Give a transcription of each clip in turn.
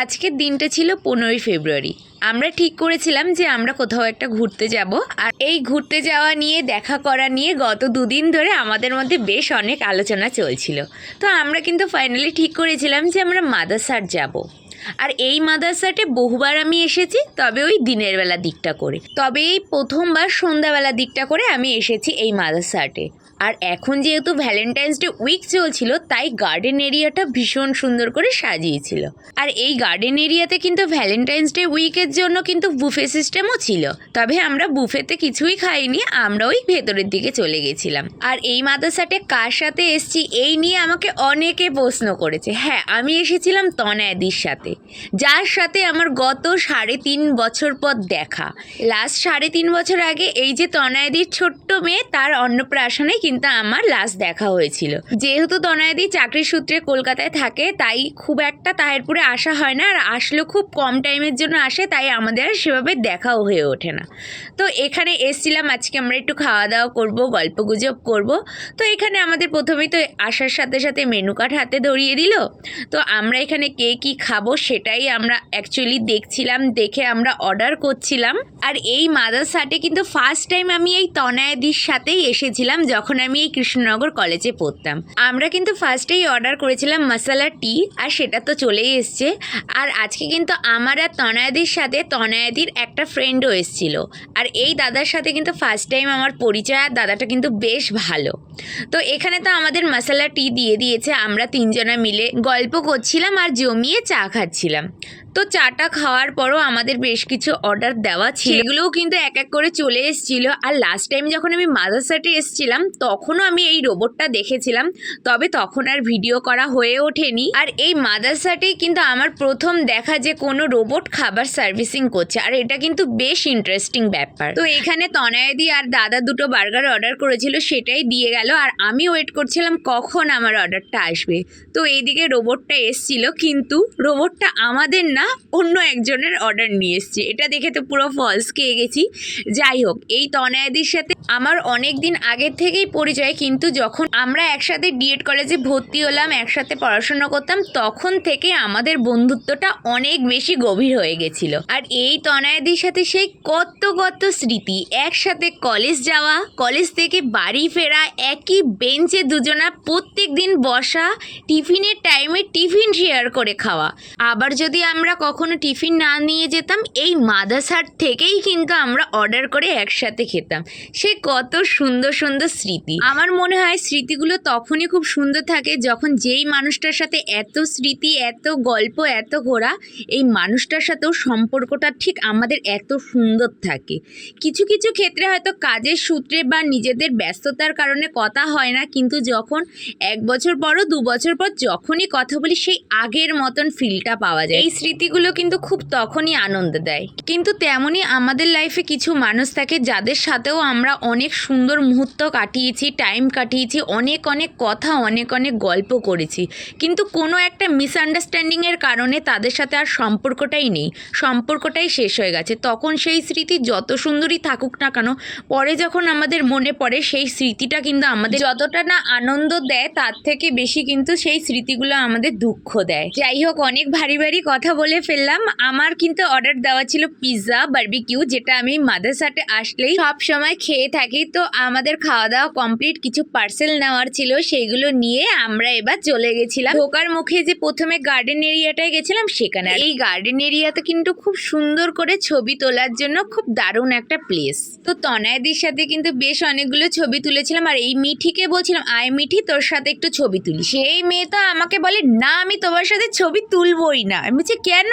আজকের দিনটা ছিল পনেরোই ফেব্রুয়ারি। আমরা ঠিক করেছিলাম যে আমরা কোথাও একটা ঘুরতে যাব। আর এই ঘুরতে যাওয়া নিয়ে, দেখা করা নিয়ে গত দুদিন ধরে আমাদের মধ্যে বেশ অনেক আলোচনা চলছিল। তো আমরা কিন্তু ফাইনালি ঠিক করেছিলাম যে আমরা মাদাসার যাব। আর এই মাদাসাটে বহুবার আমি এসেছি, তবে ওই দিনের বেলা দিকটা করে। তবে এই প্রথমবার সন্ধ্যাবেলা দিকটা করে আমি এসেছি এই মাদাসাটে আর এখন যেহেতু ভ্যালেন্টাইন্স ডে উইক চলছিল, তাই গার্ডেন এরিয়াটা ভীষণ সুন্দর করে সাজিয়েছিল। আর এই গার্ডেন এরিয়াতে কিন্তু ভ্যালেন্টাইন্স ডে উইকের জন্য কিন্তু বুফে সিস্টেমও ছিল। তবে আমরা বুফেতে কিছুই খাইনি, আমরা ওই ভেতরের দিকে চলে গেছিলাম। আর এই মাদ্রাসাটে কার সাথে এসছি, এই নিয়ে আমাকে অনেকে প্রশ্ন করেছে। হ্যাঁ আমি এসেছিলাম তনায়াদির সাথে, যার সাথে আমার গত সাড়ে তিন বছর পর দেখা। লাস্ট সাড়ে তিন বছর আগে এই যে তনায়াদির ছোট্ট মেয়ে, তার অন্নপ্রাশনে কিন্তু আমার লাস্ট দেখা হয়েছিল। যেহেতু তনায়াদি চাকরির সূত্রে কলকাতায় থাকে, তাই খুব একটা তাহেরপুরে আসা হয় না। আর আসলেও খুব কম টাইমের জন্য আসে, তাই আমাদের আর সেভাবে দেখাও হয়ে ওঠে না। তো এখানে এসছিলাম, আজকে আমরা একটু খাওয়া দাওয়া করব গল্প গুজব করব। তো এখানে আমাদের প্রথমেই তো আসার সাথে সাথে মেনু কার্ড হাতে ধরিয়ে দিল। তো আমরা এখানে কে কী খাব সেটাই আমরা অ্যাকচুয়ালি দেখছিলাম, দেখে আমরা অর্ডার করছিলাম। আর এই মাদারসাটে কিন্তু ফার্স্ট টাইম আমি এই তনায়াদির সাথেই এসেছিলাম, যখন আমি এই কৃষ্ণনগর কলেজে পড়তাম। আমরা কিন্তু ফার্স্টেই অর্ডার করেছিলাম মশালা টি আর সেটা তো চলেই এসছে। আর আজকে কিন্তু আমার আর তনায়াদির সাথে তনায়াদির একটা ফ্রেন্ডও এসেছিল। আর এই দাদার সাথে কিন্তু ফার্স্ট টাইম আমার পরিচয়, আর দাদাটা কিন্তু বেশ ভালো। তো এখানে তো আমাদের মশালা টি দিয়ে দিয়েছে, আমরা তিনজনা মিলে। গল্প করছিলাম আর জমিয়ে চা খাচ্ছিলাম। তো চাটা খাওয়ার পরও আমাদের বেশ কিছু অর্ডার দেওয়া ছিল। সেগুলোও কিন্তু এক এক করে চলে এসেছিল। আর লাস্ট টাইম যখন আমি মাদারসাটে এসেছিলাম, তখনও আমি এই রোবটটা দেখেছিলাম। তবে তখন আর ভিডিও করা হয়ে ওঠেনি। আর এই মাদারসাটেই কিন্তু আমার প্রথম দেখা যে কোনো রোবট খাবার সার্ভিসিং করছে। আর এটা কিন্তু বেশ ইন্টারেস্টিং ব্যাপার। তো এখানে তনায়দি আর দাদা দুটো বার্গার অর্ডার করেছিল, সেটাই দিয়ে গেল আর আমি ওয়েট করছিলাম কখন আমার অর্ডারটা আসবে। তো এইদিকে রোবটটা এসছিল, কিন্তু রোবটটা আমাদের না, অন্য একজনের অর্ডার নিয়ে এসছে। এটা দেখে তো পুরো ফলস খেয়ে গেছি। যাই হোক, এই তনায়াদির সাথে আমার অনেক দিন আগের থেকেই পরিচয়, কিন্তু যখন আমরা একসাথে ডিএড কলেজে ভর্তি হলাম, একসাথে পড়াশোনা করতাম, তখন থেকে আমাদের বন্ধুত্বটা অনেক বেশি গভীর হয়ে গেছিল। আর এই তনায়াদির সাথে সেই কত কত স্মৃতি, একসাথে কলেজ যাওয়া কলেজ থেকে বাড়ি ফেরা একই বেঞ্চে দুজনা প্রত্যেক দিন বসা, টিফিনের টাইমে টিফিন শেয়ার করে খাওয়া। আবার যদি আমরা কখনো টিফিন না নিয়ে যেতাম, এই মাদাসার থেকেই কিন্তু আমরা অর্ডার করে একসাথে খেতাম। সে কত সুন্দর সুন্দর স্মৃতি। আমার মনে হয় স্মৃতিগুলো তখনই খুব সুন্দর থাকে যখন যেই মানুষটার সাথে এত স্মৃতি, এত গল্প, এত ঘোরা, এই মানুষটার সাথেও সম্পর্কটা ঠিক আমাদের এত সুন্দর থাকে। কিছু কিছু ক্ষেত্রে হয়তো কাজের সূত্রে বা নিজেদের ব্যস্ততার কারণে কথা হয় না, কিন্তু যখন এক বছর পরও দু বছর পর যখনই কথা বলি, সেই আগের মতন ফিলটা পাওয়া যায়। এই স্মৃতিগুলো কিন্তু খুব তখনই আনন্দ দেয়। কিন্তু তেমনই আমাদের লাইফে কিছু মানুষ থাকে, যাদের সাথেও আমরা অনেক সুন্দর মুহূর্ত কাটিয়েছি টাইম কাটিয়েছি, অনেক অনেক কথা, অনেক অনেক গল্প করেছি। কিন্তু কোনো একটা মিসআন্ডারস্ট্যান্ডিংয়ের কারণে তাদের সাথে আর সম্পর্কটাই নেই। সম্পর্কটাই শেষ হয়ে গেছে। তখন সেই স্মৃতি যত সুন্দরই থাকুক না কেন, পরে যখন আমাদের মনে পড়ে, সেই স্মৃতিটা কিন্তু আমাদের যতটা না আনন্দ দেয়, তার থেকে বেশি কিন্তু সেই স্মৃতিগুলো আমাদের দুঃখ দেয়। যাই হোক, অনেক ভারী ভারী কথা বলে ফেললাম। আমার কিন্তু অর্ডার দেওয়া ছিল পিৎজা বার্বিকিউ যেটা আমি মাদারসাটে আসলেই সব সময় খেয়ে থাকি। তো আমাদের খাওয়া দাওয়া কমপ্লিট কিছু পার্সেল নেওয়ার ছিল, সেইগুলো নিয়ে আমরা এবার চলে গেছিলাম। ঢোকার মুখে যে প্রথমে গার্ডেন এরিয়াটায় গেছিলাম, সেখানে এই গার্ডেন এরিয়াতে কিন্তু খুব সুন্দর করে ছবি তোলার জন্য খুব দারুণ একটা প্লেস তো তনায়দির সাথে কিন্তু বেশ অনেকগুলো ছবি তুলেছিলাম, আর এই মিঠিকে বলছিলাম, আয় মিঠি, তোর সাথে একটু ছবি তুলি। সেই মেয়ে তো আমাকে বলে, না, আমি তোমার সাথে ছবি তুলবই না। আমি বলছি, কেন?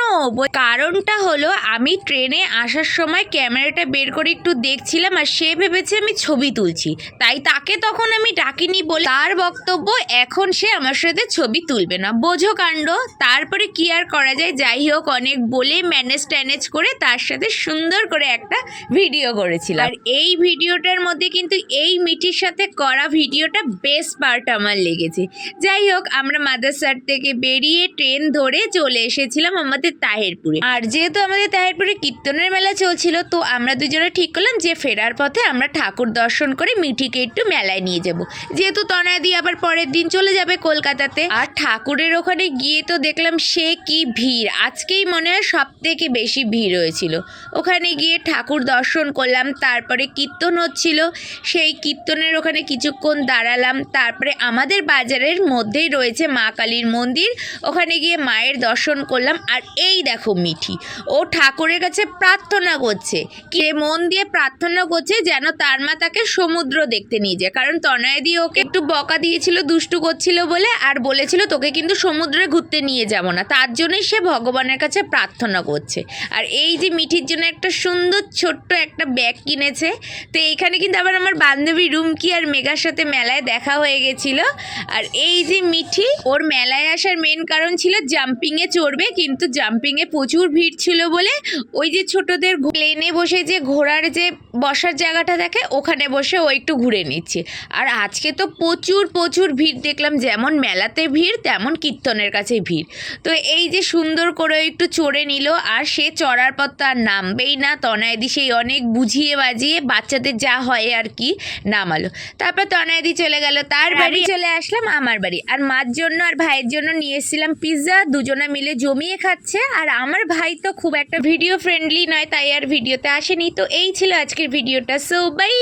কারণটা হলো, আমি ট্রেনে আসার সময় ক্যামেরাটা বের করে একটু দেখছিলাম আর সে ভেবেছে আমি ছবি তুলছি। তাই তাকে তখন আমি ডাকিনি বলে তার বক্তব্য এখন সে আমার সাথে ছবি তুলবে না। বোঝো কাণ্ড, তারপরে কি আর করা যায়? যাই হোক, অনেক বলে ম্যানেজ ট্যানেজ করে তার সাথে সুন্দর করে একটা ভিডিও করেছিলাম। আর এই ভিডিওটার মধ্যে কিন্তু এই মিটির সাথে করা সারা ভিডিওটা বেস্ট পার্ট আমার লেগেছে। যাই হোক, আমরা মাদারসার থেকে বেরিয়ে ট্রেন ধরে চলে এসেছিলাম আমাদের তাহেরপুরে। আর যেহেতু আমাদের তাহেরপুরে কীর্তনের মেলা চলছিল, তো আমরা দুজনে ঠিক করলাম যে ফেরার পথে আমরা ঠাকুর দর্শন করে মিঠিকে একটু মেলায় নিয়ে যাব। যেহেতু তনাদি আবার পরের দিন চলে যাবে কলকাতাতে। আর ঠাকুরের ওখানে গিয়ে তো দেখলাম সে কি ভিড়। আজকেই মনে হয় সব থেকে বেশি ভিড় হয়েছিল। ওখানে গিয়ে ঠাকুর দর্শন করলাম, তারপরে কীর্তন হচ্ছিল। সেই কীর্তনের ওখানে কিছুক্ষণ দাঁড়ালাম। তারপরে আমাদের বাজারের মধ্যেই রয়েছে মা কালীর মন্দির। ওখানে গিয়ে মায়ের দর্শন করলাম। আর এই দেখো মিঠি, ও ঠাকুরের কাছে প্রার্থনা করছে। কে মন দিয়ে প্রার্থনা করছে যেন তার মা তাকে সমুদ্র দেখতে নিয়ে যায়। কারণ তনয়াদি ওকে একটু বকা দিয়েছিল, দুষ্টু করছিল বলে, আর বলেছিল তোকে কিন্তু সমুদ্রে ঘুরতে নিয়ে যাব না। তার জন্যই সে ভগবানের কাছে প্রার্থনা করছে। আর এই যে মিঠির জন্য একটা সুন্দর ছোট্ট একটা ব্যাগ কিনেছে, তো এইখানে কিন্তু আবার আমার বান্ধবী রুমকি আর সাথে মেলায় দেখা হয়ে গেছিল। আর এই যে মিঠি, ওর মেলায় আসার মেন কারণ ছিল জাম্পিংয়ে চড়বে, কিন্তু জাম্পিংয়ে প্রচুর ভিড় ছিল বলে ওই যে ছোটদের প্লেনে বসে যে ঘোড়ার যে বসার জায়গাটা থাকে ওখানে বসে ও একটু ঘুরে নিচ্ছে। আর আজকে তো প্রচুর প্রচুর ভিড় দেখলাম, যেমন মেলাতে ভিড়, তেমন কীর্তনের কাছে ভিড়। তো এই যে সুন্দর করে একটু চড়ে নিল, আর সে চড়ার পর তো আর নামবেই না তনায়দি সেই অনেক বুঝিয়ে বাজিয়ে বাচ্চাদের যা হয় আর কি নামালো। তারপর তনায়দি চলে গেল তার বাড়ি চলে আসলাম আমার বাড়ি। আর মার জন্য আর ভাইয়ের জন্য নিয়ে এসেছিলাম পিৎজা দুজনে মিলে জমিয়ে খাচ্ছে। আর আমার ভাই তো খুব একটা ভিডিও ফ্রেন্ডলি নয় তাই আর ভিডিওতে আসেনি। তো এই ছিল আজকের ভিডিওটা সো বাই